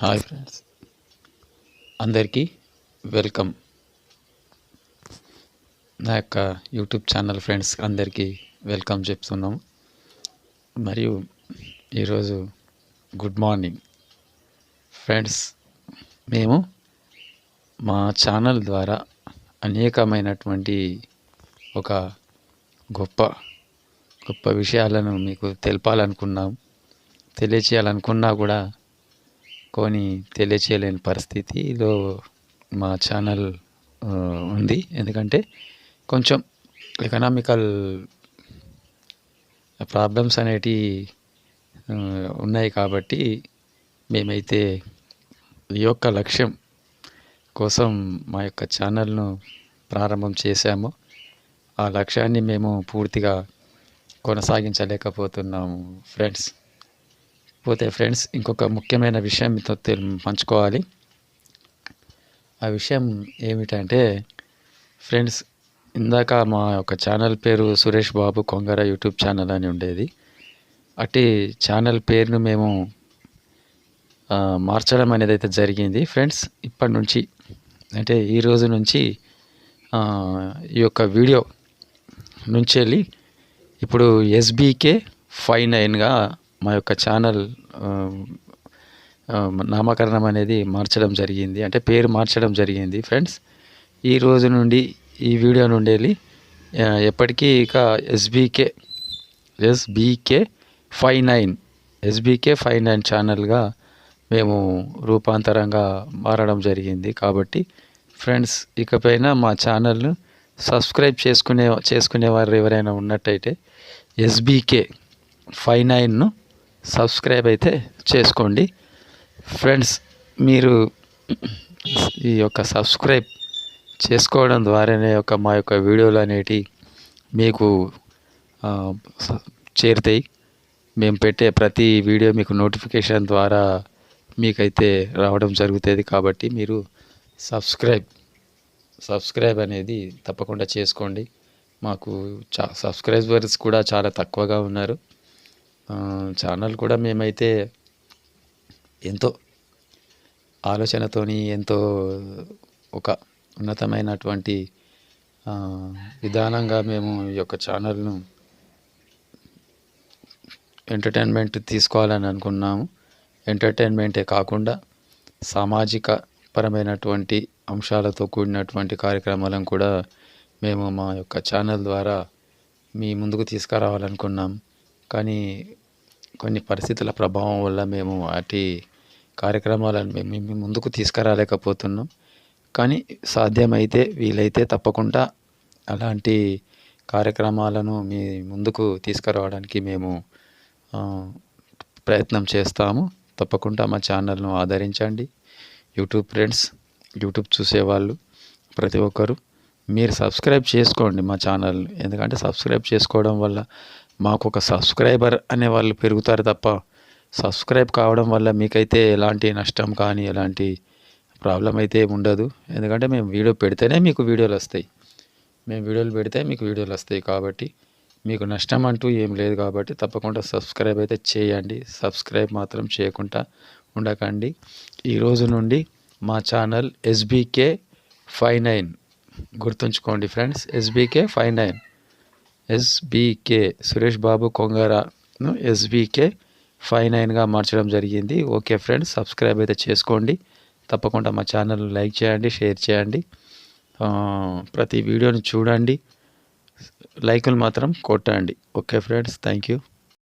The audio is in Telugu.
Hi friends. అందరికీ వెల్కమ్. నా యొక్క యూట్యూబ్ ఛానల్ ఫ్రెండ్స్ అందరికీ వెల్కమ్ చెప్తున్నాం. మరియు ఈరోజు గుడ్ మార్నింగ్. ఫ్రెండ్స్ మేము మా ఛానల్ ద్వారా అనేకమైనటువంటి ఒక గొప్ప గొప్ప విషయాలను మీకు తెలపాలనుకున్నాం. తెలియచేయాలనుకున్నా కూడా కొని తెలియచేయలేని పరిస్థితిలో మా ఛానల్ ఉంది. ఎందుకంటే కొంచెం ఎకనామికల్ ప్రాబ్లమ్స్ అనేటి ఉన్నాయి కాబట్టి మేమైతే ఈ యొక్క లక్ష్యం కోసం మా యొక్క ఛానల్ను ప్రారంభం చేశాము. ఆ లక్ష్యాన్ని మేము పూర్తిగా కొనసాగించలేకపోతున్నాము ఫ్రెండ్స్. పోతే ఫ్రెండ్స్ ఇంకొక ముఖ్యమైన విషయం మీతో పంచుకోవాలి. ఆ విషయం ఏమిటంటే ఫ్రెండ్స్ ఇందాక మా యొక్క ఛానల్ పేరు సురేష్ బాబు కొంగర యూట్యూబ్ ఛానల్ అని ఉండేది. అట్టి ఛానల్ పేరును మేము మార్చడం అనేది అయితే జరిగింది. ఫ్రెండ్స్ ఇప్పటి నుంచి అంటే ఈ రోజు నుంచి ఈ యొక్క వీడియో నుంచి వెళ్ళి ఇప్పుడు ఎస్బీకే ఫైవ్ నైన్గా మా యొక్క ఛానల్ నామకరణం అనేది మార్చడం జరిగింది. అంటే పేరు మార్చడం జరిగింది ఫ్రెండ్స్. ఈ రోజు నుండి ఈ వీడియో నుండి వెళ్ళి ఎప్పటికీ ఇక SBK SBK five nine SBK five nine ఛానల్గా మేము రూపాంతరంగా మారడం జరిగింది. కాబట్టి ఫ్రెండ్స్ ఇకపైన మా ఛానల్ను సబ్స్క్రైబ్ చేసుకునే చేసుకునేవారు ఎవరైనా ఉన్నట్టయితే ఎస్బీకే ఫైవ్ నైన్ను సబ్స్క్రైబ్ అయితే చేసుకోండి. ఫ్రెండ్స్ మీరు ఈ యొక్క సబ్స్క్రైబ్ చేసుకోవడం ద్వారానే యొక్క మా యొక్క వీడియోలు అనేటి మీకు చేరుతాయి. మేము పెట్టే ప్రతి వీడియో మీకు నోటిఫికేషన్ ద్వారా మీకైతే రావడం జరుగుతుంది. కాబట్టి మీరు సబ్స్క్రైబ్ సబ్స్క్రైబ్ అనేది తప్పకుండా చేసుకోండి. మాకు చా సబ్స్క్రైబర్స్ కూడా చాలా తక్కువగా ఉన్నారు. ఛానల్ కూడా మేమైతే ఎంతో ఆలోచనతోని ఎంతో ఒక ఉన్నతమైనటువంటి విధానంగా మేము ఈ యొక్క ఛానల్ను ఎంటర్టైన్మెంట్ తీసుకోవాలని అనుకున్నాము. ఎంటర్టైన్మెంటే కాకుండా సామాజిక పరమైనటువంటి అంశాలతో కూడినటువంటి కార్యక్రమాలను కూడా మేము మా యొక్క ఛానల్ ద్వారా మీ ముందుకు తీసుకురావాలనుకున్నాం. కానీ కొన్ని పరిస్థితుల ప్రభావం వల్ల మేము వాటి కార్యక్రమాలను మేము ముందుకు తీసుకురాలేకపోతున్నాం. కానీ సాధ్యమైతే వీలైతే తప్పకుండా అలాంటి కార్యక్రమాలను మీ ముందుకు తీసుకురావడానికి మేము ప్రయత్నం చేస్తాము. తప్పకుండా మా ఛానల్ను ఆదరించండి. యూట్యూబ్ ఫ్రెండ్స్ యూట్యూబ్ చూసేవాళ్ళు ప్రతి ఒక్కరు. మీరు సబ్స్క్రైబ్ చేసుకోండి మా ఛానల్ ఎందుకంటే సబ్స్క్రైబ్ చేసుకోవడం వల్ల మాకు ఒక సబ్స్క్రైబర్ అనే వాళ్ళు పెరుగుతారు తప్ప సబ్స్క్రైబ్ కావడం వల్ల మీకైతే ఎలాంటి నష్టం కానీ ఎలాంటి ప్రాబ్లం అయితే ఉండదు. ఎందుకంటే మేము వీడియో పెడితేనే మీకు వీడియోలు వస్తాయి. మేము వీడియోలు పెడితే మీకు వీడియోలు వస్తాయి కాబట్టి మీకు నష్టం అంటూ ఏం లేదు కాబట్టి తప్పకుండా సబ్స్క్రైబ్ అయితే చేయండి. సబ్స్క్రైబ్ మాత్రం చేయకుండా ఉండకండి. ఈ రోజు నుండి మా ఛానల్ ఎస్బీకే ఫైవ్ నైన్ గుర్తుంచుకోండి friends. SBK five nine SBK Suresh Babu కొంగారాను SBK five నైన్గా మార్చడం జరిగింది. ఓకే ఫ్రెండ్స్ సబ్స్క్రైబ్ అయితే చేసుకోండి. తప్పకుండా మా ఛానల్ లైక్ చేయండి షేర్ చేయండి. ప్రతి వీడియోని చూడండి. లైకులు మాత్రం కొట్టండి. Okay friends thank you.